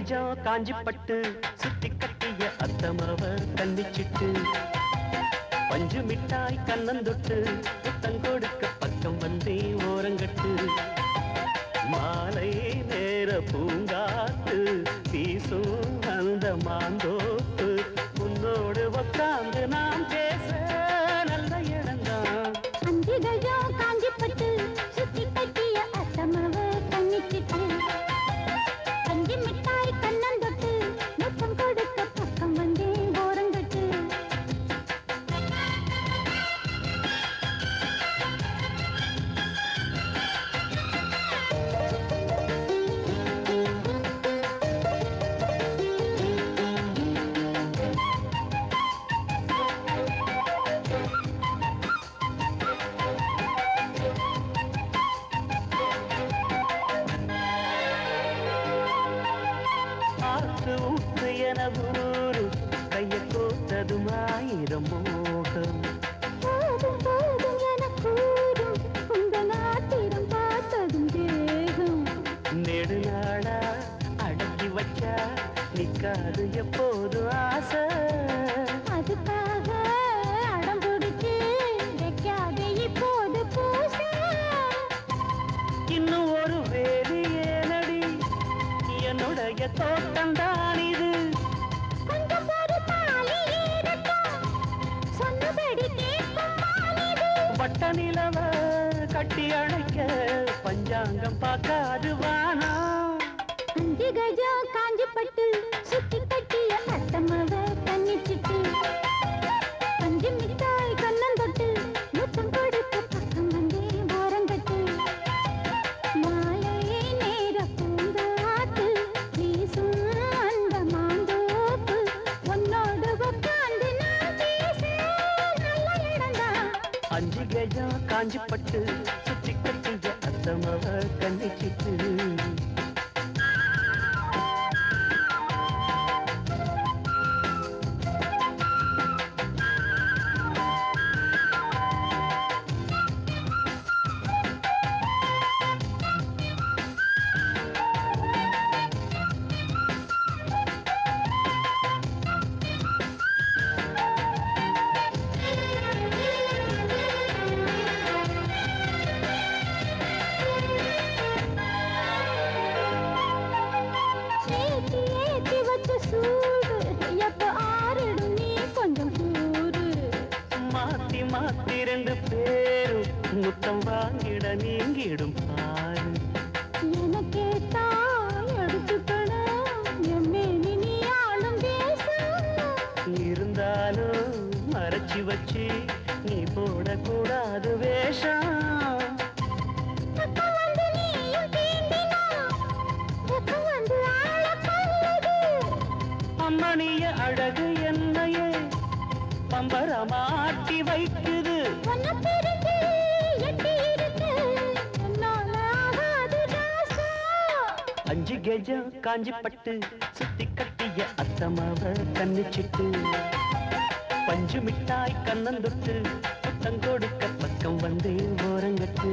அஞ்சு காஞ்சிப்பட்டு சுத்தி கட்டிய அத்தமவ கண்ணிச்சிட்டு பஞ்சு மிட்டாய் கண்ணந்தொட்டு புத்தம் கொடுக்க பக்கம் வந்தே ஓரங்கட்டு. மாலை நேர பூங்காத்து வீசும் அந்த மாந்தோப்பு உன்னோடு உக்காந்து நான் காஞ்சிப்பட்டு அம்மணிய அழகு என்னையே பம்பரமாட்டி வைக்குது. அஞ்சு கெஜம் காஞ்சி பட்டு சுத்தி கட்டிய அத்தமாவ கண்ணிச்சிட்டு. பஞ்சு மிட்டாய் கண்ணந்தொட்டு புத்தம் கொடுக்க பக்கம் வந்து ஓரங்கட்டு.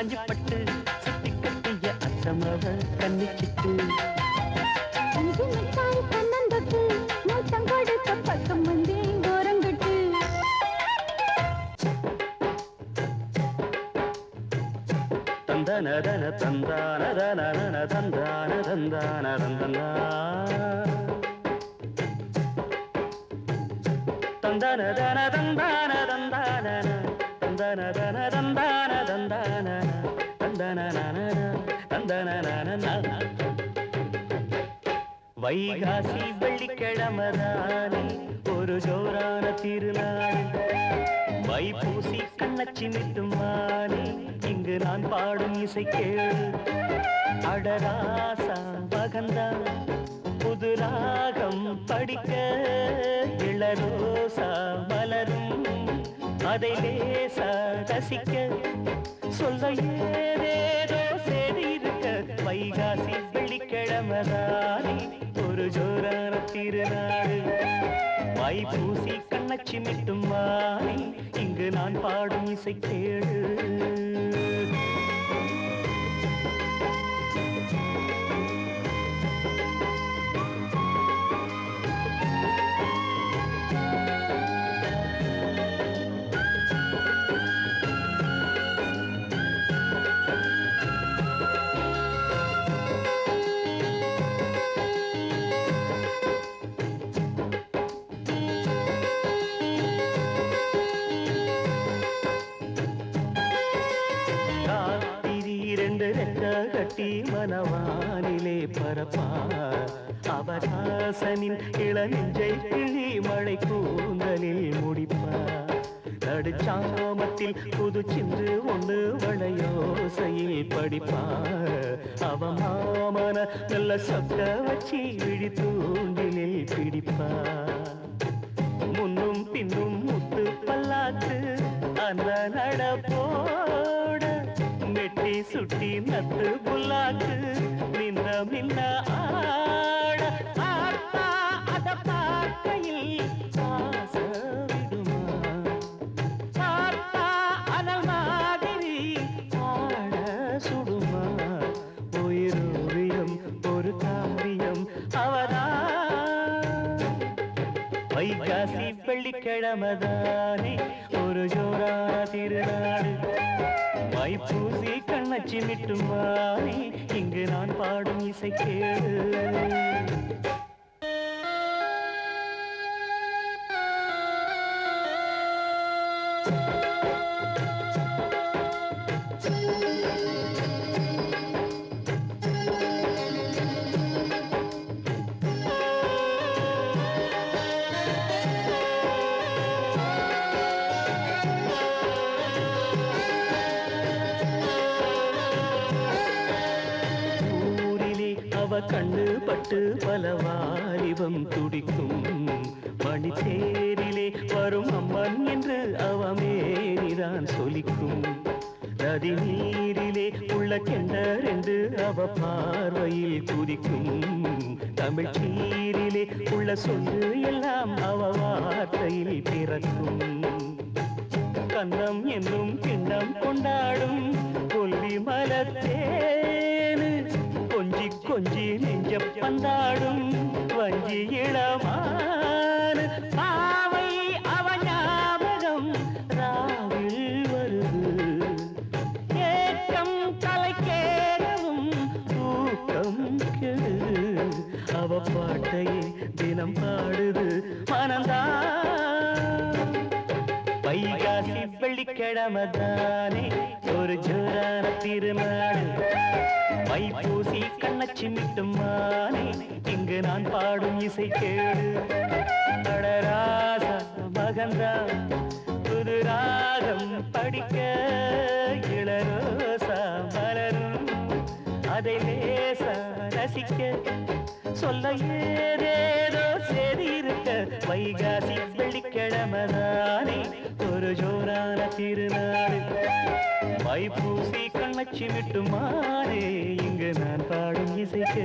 கெஜம் காஞ்சி பட்டு சுத்தி கட்டிய அத்தமாவ கண்ணிச்சிட்டு. பக்கம் வந்தே ஓரங்கட்டு தந்தனதன தந்தானதன தந்தான தந்தான தந்தனா தந்தனதன தந்தான தந்தான தந்தனதன தந்தான தந்தான தந்தன தந்தன வைகாசி வெள்ளிக்கிழமதானே ஒரு ஜோரான திருநாள். வைப்பூசி கண்ணச்சி நிட்டும் மானே இங்கு நான் பாடும் இசை கேளு. அடராசா பகந்தா புது ராகம் படிக்க இளரோசா மலரும். அதை லேசா ரசிக்க சொல்ல ஏதேதோ சேதி இருக்க வைகாசி வெள்ளி வெள்ளிக்கிழமதானே. ஒரு ஜோரான திருநாடு. மைப்பூசி கண்ணச்சி மிட்டும் மாலை இங்கு நான் பாடும் இசை கேடு கட்டி மனவானிலே பரப்பார். அவதாசனின் இளநெஞ்சை கிழி மழை கூந்தலில் முடிப்பார். நடுச்சாமத்தில் புது சின்று ஒன்று வளையோசையில் படிப்பார். அவமாமன நல்ல சொக்க வச்சி விழி தூண்டிலில் பிடிப்பார். முன்னும் பின்னும் முத்து பல்லாத்து அந்த நடப்போட வெட்டி சுட்டி நத்து புல்லாக்கு நின்ன மின்ன ஆட. ஆத்தா அத பார்க்கையில் ஆச பார்த்தா அனல் மாதிரி ஆட சுடுமா? உயிரோவியம் ஒரு வைகாசி வெள்ளிக்கிழமதா கண்ணச்சி மிட்டுமானே இங்கு நான் பாடும் இசை கேடு பட்டு பல வாலிபம் துடிக்கும் மணிச்சேரிலே வரும் அம்மன் என்று அவமேனிதான் சொலிக்கும். நதி நீரிலே உள்ள கெண்டர் என்று அவ பார்வையில் குதிக்கும் தமிழ் நீரிலே உள்ள சொல்லு எல்லாம் அவ வார்த்தையில் பிறக்கும். கண்ணம் என்னும் கிண்ணம் கொண்டாடும் கொல்லி மலத்தே கொஞ்சி நெஞ்சம் நெஞ்ச பந்தாடும் வஞ்சி இளமான பாவை அவ ஞாபகம் ராவில் வருது. ஏக்கம் கலைக்கேறவும் தூக்கம் கெடு. அவ பாட்டையே தினம் பாடுது மனந்தா. வைகாசி வெள்ளிக்கிழமை தானே ஒரு ஜோரான திருநாடு மைப்பூசி கண்ணச்சி மிட்டும் மாலை இங்கு நான் பாடும் இசை கேடு. அடராசா மகந்தா புது ராகம் படிக்க இளரோசா மலரும். அதை லேசா ரசிக்க சொல்ல ஏதேதோ செய்தி இருக்க வைகாசி வெள்ளிக்கிழமதானே ஒரு ஜோரான திருநாள். மைப்பூசி அமைச்சி விட்டு மாறே இங்கு நான் பாடும் இசைக்கு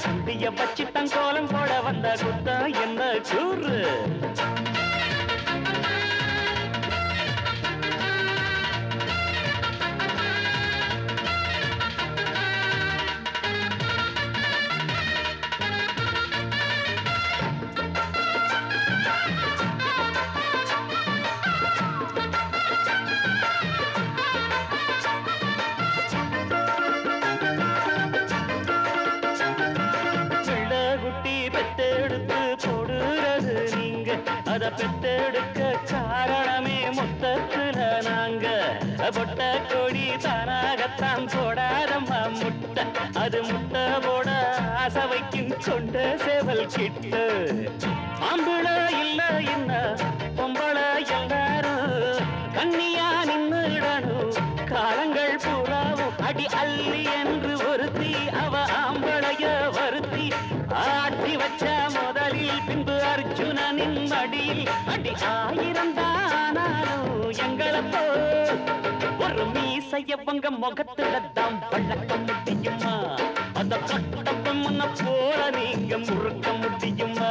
சந்திய புண்டிய வச்சு தங்கோலம் போட வந்த குத்தா என்ன கூறு? அத பெத்தெடுக்க காரணமே மொத்தத்துல நாங்க. பொட்ட கொடி தானாகத்தான் போடாதம்மா முட்டை. அது முட்டை போட ஆசை வைக்கும் கொண்ட சேவல் கிட்ட. ஆம்பள இல்ல என்ன? பொம்பள எல்லாரும் கண்ணியா நின்னுடணும். காலங்கள் பூராவும் அடி அள்ளி என்ன? அர்ஜுனனின் மடியில் அடி ஆயிரம் தானாலும் எங்களை ஒரு மீசைய பங்க முகத்துல தான் பழக்க முடியுமா? அந்த கட்டப்பம் முன்ன போல நீங்க முறுக்க முடியுமா?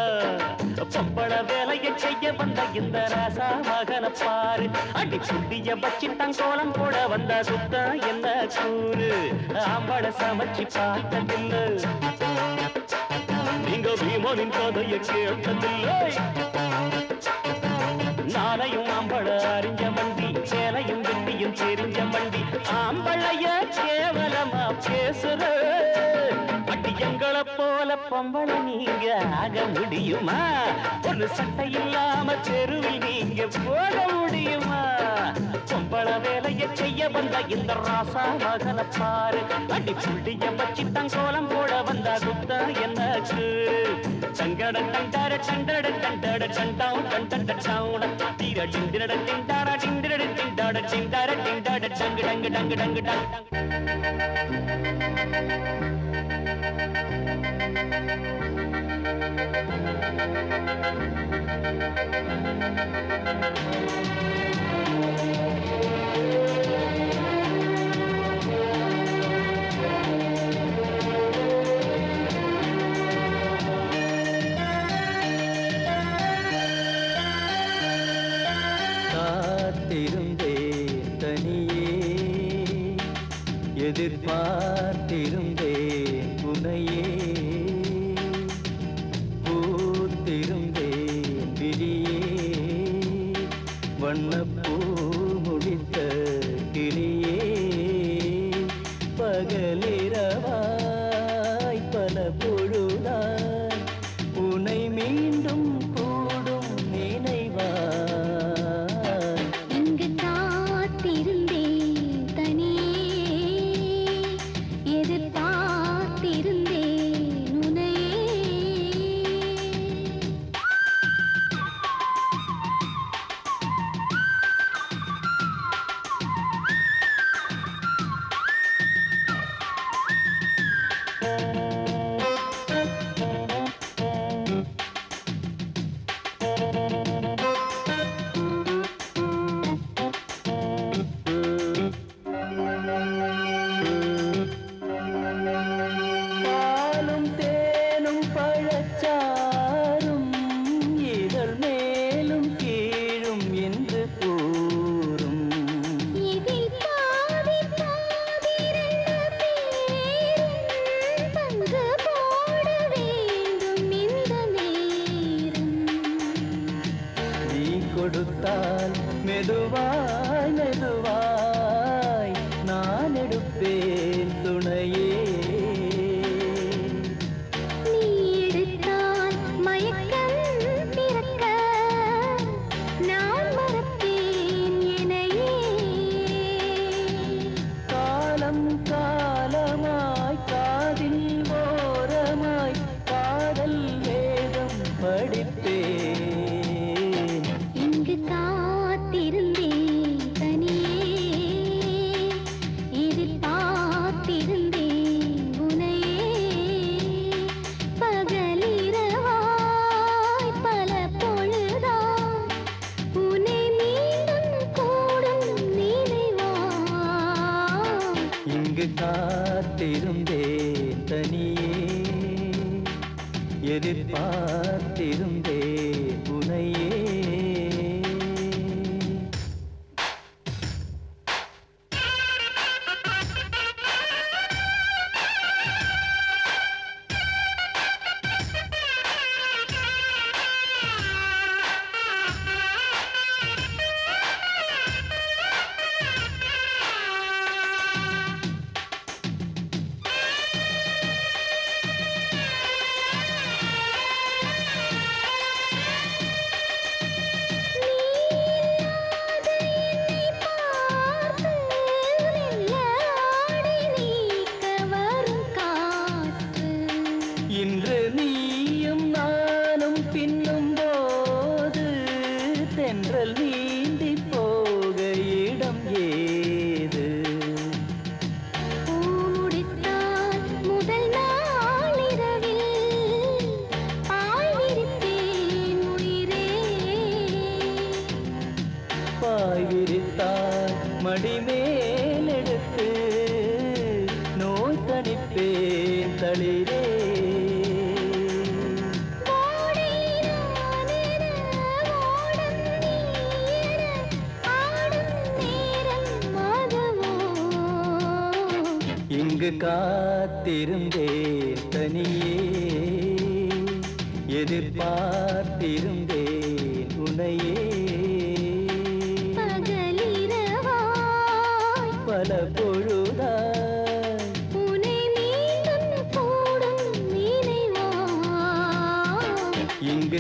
பொம்பள வேலையை செய்ய வந்த இந்த ராசா மகன பாரு. அடி சுண்டிய வச்சு கோலம் போட வந்த சுத்தம் என்ன கூறு? ஆம்பளை சமைச்சு பார்த்ததில்லை. நீங்க பீமனின் கதையை கேட்டதில்லை. நாளையும் ஆம்பள அறிஞ்ச வண்டி சேலையும் வெட்டியும் தெரிஞ்ச வண்டி ஆம்பளைய கேவலமா பேசுற. பொம்பளை நீங்க ஆக முடியுமா? ஒரு சட்டை இல்லாம தெருவில் நீங்க போக முடியுமா? பொம்பளை வேலைய செய்ய வந்த இந்த ராசா மகன பாரு. அடி புள்ளிய வச்சு தங்கோலம் போட வந்த குத்தா எனக்கு சங்கட டண்டட சண்டட டண்டட சண்டாம் டண்டட டவுன தீர டிண்டிரட டிண்டார டிண்டிரட டிண்டாட டிண்டார டிண்டாட டங்கு டங்கு டங்கு டங்கு. டங்கு காத்திருந்தேன் लगे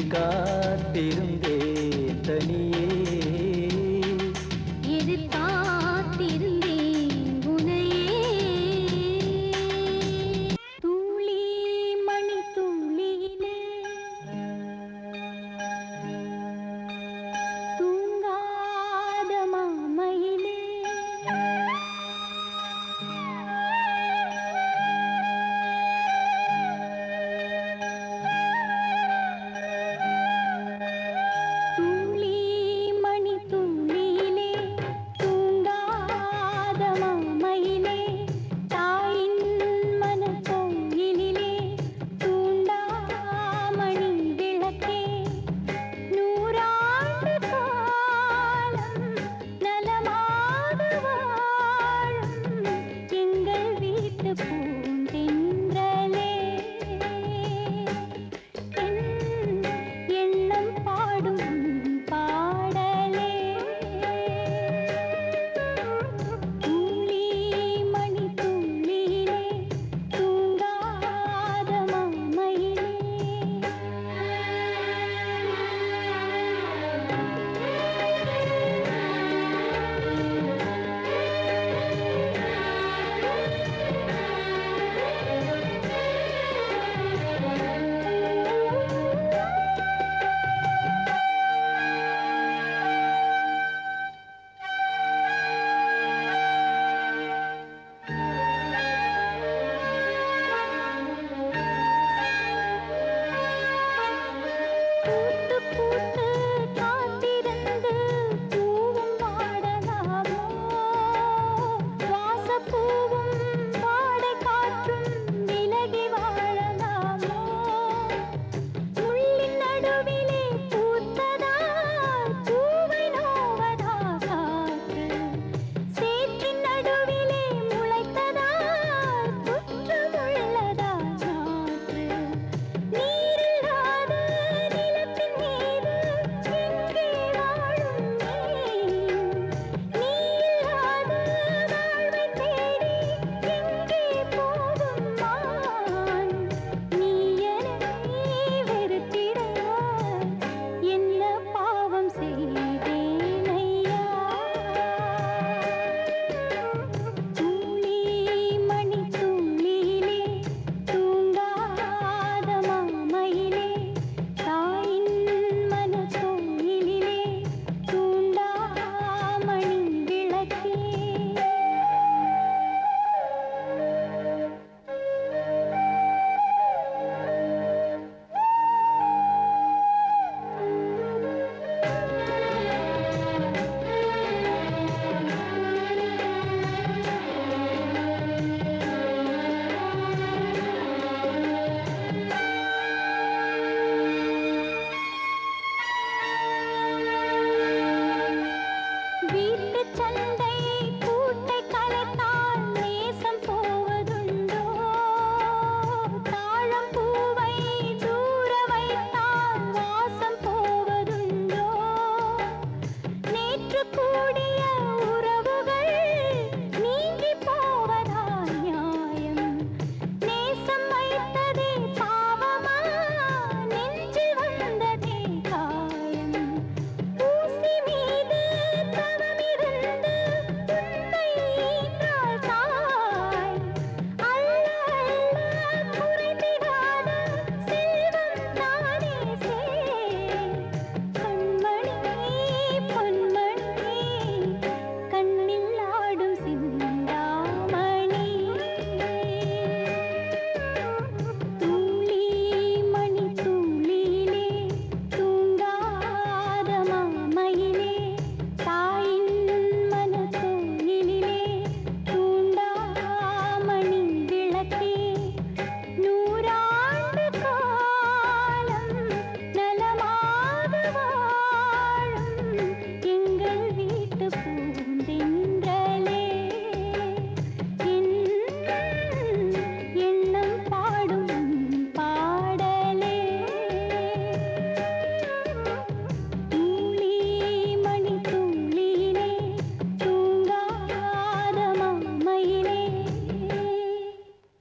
இங்கு